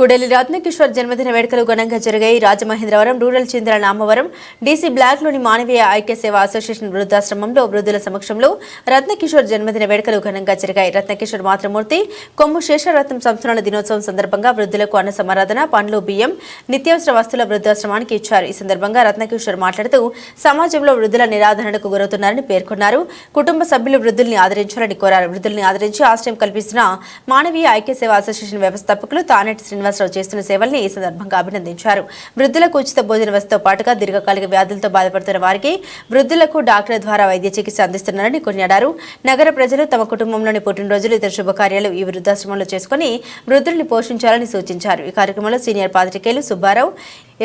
కుడలి రత్నకిషోర్ జన్మదిన వేడుకలు ఘనంగా జరిగాయి. రాజమహేంద్రవరం రూరల్ చంద్ర నామవరం డీసీ బ్లాక్లోని మానవీయ ఐక్య సేవా అసోసియేషన్ వృద్ధాశ్రమంలో వృద్ధుల సమక్షంలో రత్నకిషోర్ జన్మదిన వేడుకలు ఘనంగా జరిగాయి. రత్నకిషోర్ మాతృమూర్తి కొమ్ము శేషరత్నం సంస్మరణ దినోత్సవం సందర్భంగా వృద్ధులకు అన్న సమారాధన పండ్లు బియ్యం నిత్యావసర వస్తువుల వృద్ధాశ్రమానికి ఇచ్చారు. ఈ సందర్భంగా రత్నకిషోర్ మాట్లాడుతూ సమాజంలో వృద్ధుల నిరాధరణకు గురవుతున్నారని పేర్కొన్నారు. కుటుంబ సభ్యులు వృద్ధుల్ని ఆదరించాలని కోరారు. వృద్ధుల్ని ఆదరించి ఆశ్రయం కల్పిస్తున్న మానవీయ ఐక్య సేవా అసోసియేషన్ వ్యవస్థాపకులు తానేటి శ్రీనివాసరావు చేస్తున్న సేవల్ని ఈ సందర్భంగా అభినందించారు. వృద్ధులకు ఉచిత భోజన వసతితో పాటుగా దీర్ఘకాలిక వ్యాధులతో బాధపడుతున్న వారికి వృద్ధులకు డాక్టర్ ద్వారా వైద్య చికిత్స అందిస్తున్నారని కొనియాడారు. నగర ప్రజలు తమ కుటుంబంలోని పుట్టినరోజులు ఇతర శుభకార్యాలు ఈ వృద్ధాశ్రమంలో చేసుకుని వృద్ధుల్ని పోషించాలని సూచించారు. ఈ కార్యక్రమంలో సీనియర్ పాత్రికేయులు Subbarao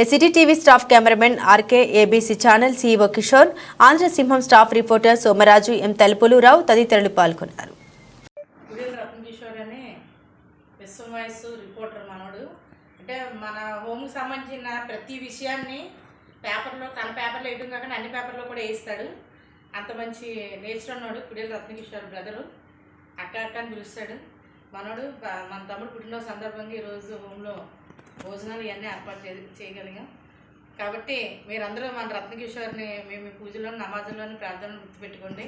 ACT TV staff cameraman RK ABC channel CEO Kishore Andhra Simham staff reporter Somaraju M తలుపులురావు తదితరులు పాల్గొన్నారు ఉదయం రత్నకిషోర్ అని విశ్వం వాయిస్ రిపోర్టర్ మనోడు అంటే మన హోమ్కి సంబంధించిన ప్రతి విషయాన్ని పేపర్లో తన పేపర్లో వేయడం కాకుండా అన్ని పేపర్లో కూడా వేయిస్తాడు. అంత మంచి నేచర్ ఉన్నాడు కుడేలు రత్నకిషోర్ బ్రదరు. అక్క అక్క అని పిలుస్తాడు. మనోడు మన తమ్ముడు పుట్టినరోజు సందర్భంగా ఈరోజు హోమ్లో భోజనాలు ఇవన్నీ ఏర్పాటు చే చేయగలిగాం. కాబట్టి మీరందరూ మన రత్నకిషోర్ని మేము పూజలోని పూజలో నమాజుల్లోని ప్రార్థనలు గుర్తుపెట్టుకోండి.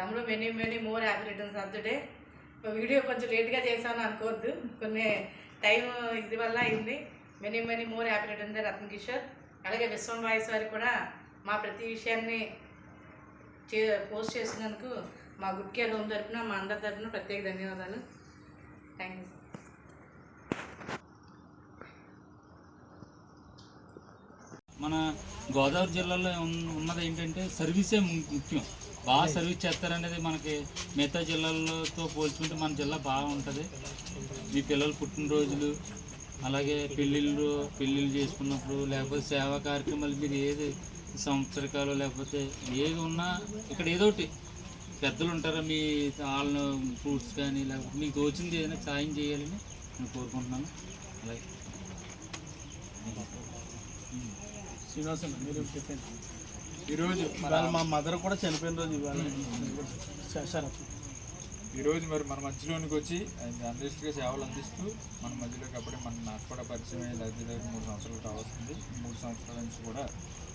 తమ్ముడు many many more happy returns of day video కొంచెం లేట్గా చేశాను అనుకోవద్దు. కొన్ని టైం ఇది వల్ల అయింది. Many many more happy return the Ratnakishore అలాగే విశ్వం వాయిస్ వారికి కూడా మా ప్రతి విషయాన్ని చే పోస్ట్ చేసినందుకు మా గుడ్ కేర్ హోమ్ తరఫున మా అందరి తరఫున ప్రత్యేక ధన్యవాదాలు. థ్యాంక్ యూ మన గోదావరి జిల్లాలో ఉన్న- ఉన్నది ఏంటంటే సర్వీసే ముఖ్యం. బాగా సర్వీస్ చేస్తారనేది మనకి మిగతా జిల్లాలతో పోల్చుకుంటే మన జిల్లా బాగా ఉంటుంది మీ పిల్లల పుట్టినరోజులు అలాగే పెళ్ళిళ్ళు పెళ్ళిళ్ళు చేసుకున్నప్పుడు లేకపోతే సేవా కార్యక్రమాలు మీరు ఏది సంవత్సరకాలు లేకపోతే ఏది ఉన్నా ఇక్కడ ఏదో ఒకటి. పెద్దలు ఉంటారా మీ వాళ్ళ ఫ్రూట్స్ కానీ లేకపోతే మీకు తోచింది ఏదైనా సాయం చేయాలని నేను కోరుకుంటున్నాను. అలాగే. శ్రీనివాసన్ మీరు చెప్పండి. ఈరోజు మా మదర్ కూడా చనిపోయిన రోజు ఇవాళ. ఈరోజు మరి మన మధ్యలోనికి వచ్చి జర్నలిస్ట్గా సేవలు అందిస్తూ మన మధ్యలోకి అప్పుడే మన నాకు కూడా పరిచయం అయ్యి దగ్గర దగ్గర మూడు సంవత్సరాలు కావస్తుంది మూడు సంవత్సరాల నుంచి కూడా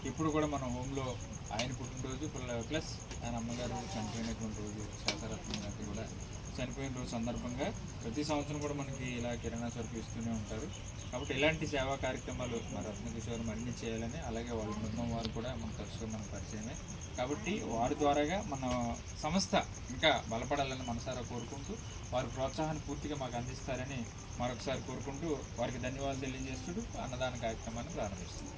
ఇప్పుడు కూడా మన హోమ్లో ఆయన పుట్టినరోజు ప్ల- ప్లస్ ఆయన అమ్మగారు చనిపోయినటువంటి రోజు శాసరత్నం గారికి చనిపోయిన రోజు సందర్భంగా ప్రతి సంవత్సరం కూడా మనకి ఇలా కిరాణా సరుకులు ఇస్తూనే ఉంటారు. కాబట్టి ఇలాంటి సేవా కార్యక్రమాలు మన రత్నకిషోర్ మరిన్ని చేయాలని అలాగే వాళ్ళ బృందం వారు కూడా మన తరచుగా మనకు పరిచయమే. కాబట్టి వారి ద్వారాగా మన సంస్థ ఇంకా బలపడాలని మనసారా కోరుకుంటూ వారి ప్రోత్సాహాన్ని పూర్తిగా మాకు అందిస్తారని మరొకసారి కోరుకుంటూ వారికి ధన్యవాదాలు తెలియజేస్తూ అన్నదాన కార్యక్రమాన్ని ప్రారంభిస్తున్నాం.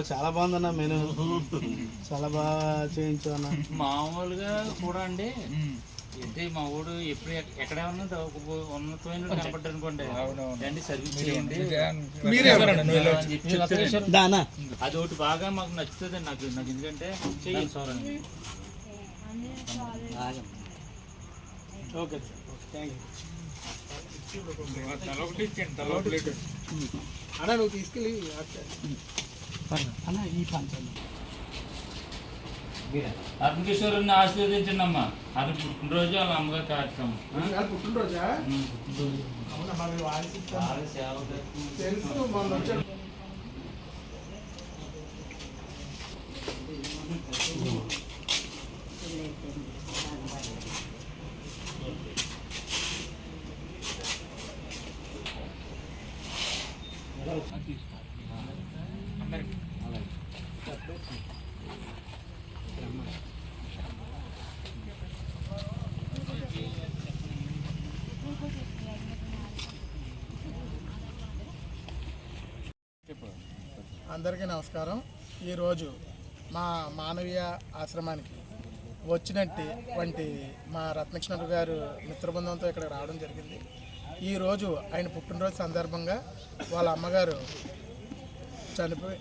చాలా బాగుందన్న మెను. చాలా బాగా చేయించు అన్న మామూలుగా కూడా అండి. ఏంటి మా ఊడు ఎప్పుడు ఎక్- ఎక్కడ ఉన్నది ఉన్నతమైన కనపడ్డారు అనుకోండి. రండి సర్వీస్ చేయండి. అది ఒకటి బాగా మాకు నచ్చుతుంది నాకు. నాకు ఎందుకంటే చెయ్యి. సార్. ఓకే. థ్యాంక్ యూ అన్న నువ్వు తీసుకెళ్ళి అన్న ఈ పంచండి అరుణకిషోరుని ఆశీర్వదించండి అమ్మా అది పుట్టినరోజు? వాళ్ళ అమ్మగారి కార్యక్రమం పుట్టినరోజు. అవునా మరి వాయిస్ బాగా సేవ చేస్తుంది. తెలుసు మొన్న వచ్చాడు అందరికి అందరికీ నమస్కారం. ఈరోజు మా మానవీయ ఆశ్రమానికి వచ్చినట్టు వంటి మా రత్నకృష్ణ గారు మిత్రబృందంతో ఇక్కడ రావడం జరిగింది. ఈరోజు ఆయన పుట్టినరోజు సందర్భంగా వాళ్ళ అమ్మగారు చనిపోయి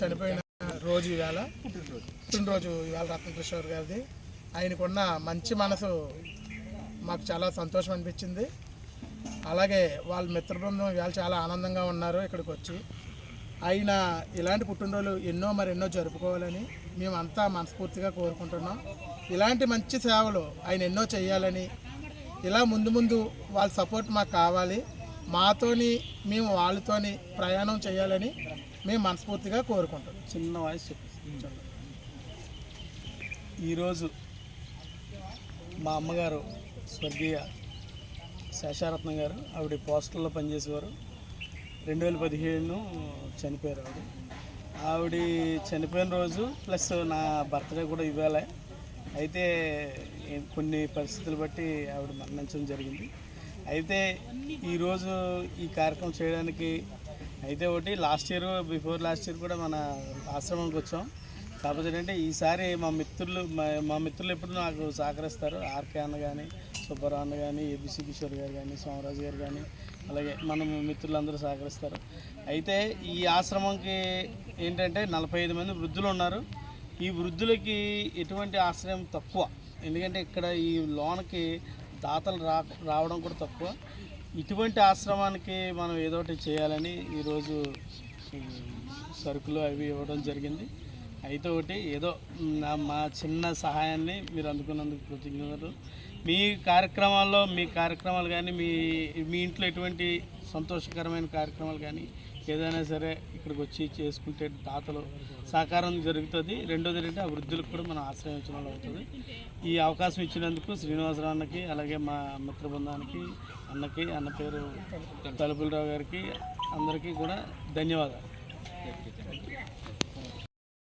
చనిపోయిన రోజు ఇవాళ పుట్టినరోజు ఇవాళ రత్నకృష్ణ గారిది. ఆయనకున్న మంచి మనసు మాకు చాలా సంతోషం అనిపించింది. అలాగే వాళ్ళ మిత్ర బృందం ఇవాళ చాలా ఆనందంగా ఉన్నారు ఇక్కడికి వచ్చి. ఆయన ఇలాంటి పుట్టినరోజులు ఎన్నో మరి ఎన్నో జరుపుకోవాలని మేమంతా మనస్ఫూర్తిగా కోరుకుంటున్నాం. ఇలాంటి మంచి సేవలు ఆయన ఎన్నో చేయాలని ఇలా ముందు ముందు వాళ్ళ సపోర్ట్ మాకు కావాలి. మాతోని మేము వాళ్ళతోని ప్రయాణం చేయాలని మేము మనస్ఫూర్తిగా కోరుకుంటున్నాం. చిన్న వాయిస్ చెప్పేసి ఈరోజు మా అమ్మగారు స్వర్గీయ శేషారత్నం గారు ఆవిడ పోస్టల్లో పనిచేసేవారు. రెండు వేల పదిహేను చనిపోయారు ఆవిడ. ఆవిడ చనిపోయిన రోజు ప్లస్ నా బర్త్డే కూడా ఇవ్వాలి. అయితే కొన్ని పరిస్థితులు బట్టి ఆవిడ మరణించడం జరిగింది. అయితే ఈరోజు ఈ కార్యక్రమం చేయడానికి అయితే ఒకటి last year before last year కూడా మన ఆశ్రమంకి వచ్చాం. కాకపోతే ఏంటంటే ఈసారి మా మిత్రులు మా- మా మిత్రులు ఎప్పుడు నాకు సహకరిస్తారు ఆర్కే అన్న కానీ సుబ్బారాన్న కానీ ఏబిసి కిషోర్ గారు కానీ సోమరాజు గారు కానీ అలాగే మన మిత్రులందరూ సహకరిస్తారు. అయితే ఈ ఆశ్రమంకి ఏంటంటే నలభై ఐదు మంది వృద్ధులు ఉన్నారు. ఈ వృద్ధులకి ఎటువంటి ఆశ్రయం తక్కువ. ఎందుకంటే ఇక్కడ ఈ లోన్కి దాతలు రా రావడం కూడా తక్కువ. ఇటువంటి ఆశ్రమానికి మనం ఏదో ఒకటి చేయాలని ఈరోజు సరుకులు అవి ఇవ్వడం జరిగింది. అయితే ఒకటి ఏదో నా మా చిన్న సహాయాన్ని మీరు అందుకున్నందుకు కృతజ్ఞతలు. మీ కార్యక్రమాల్లో మీ కార్యక్రమాలు కానీ మీ మీ ఇంట్లో ఎటువంటి సంతోషకరమైన కార్యక్రమాలు కానీ ఏదైనా సరే ఇక్కడికి వచ్చి చేసుకుంటే దాతలు సహకారం జరుగుతుంది. రెండోది ఏంటంటే ఆ వృద్ధులకు కూడా మనం ఆశ్రయించడం వల్ల అవుతుంది. ఈ అవకాశం ఇచ్చినందుకు శ్రీనివాసరావు అన్నకి అలాగే మా మిత్ర బృందానికి అన్నకి అన్న పేరు తలుపులరావు గారికి అందరికీ కూడా ధన్యవాదాలు.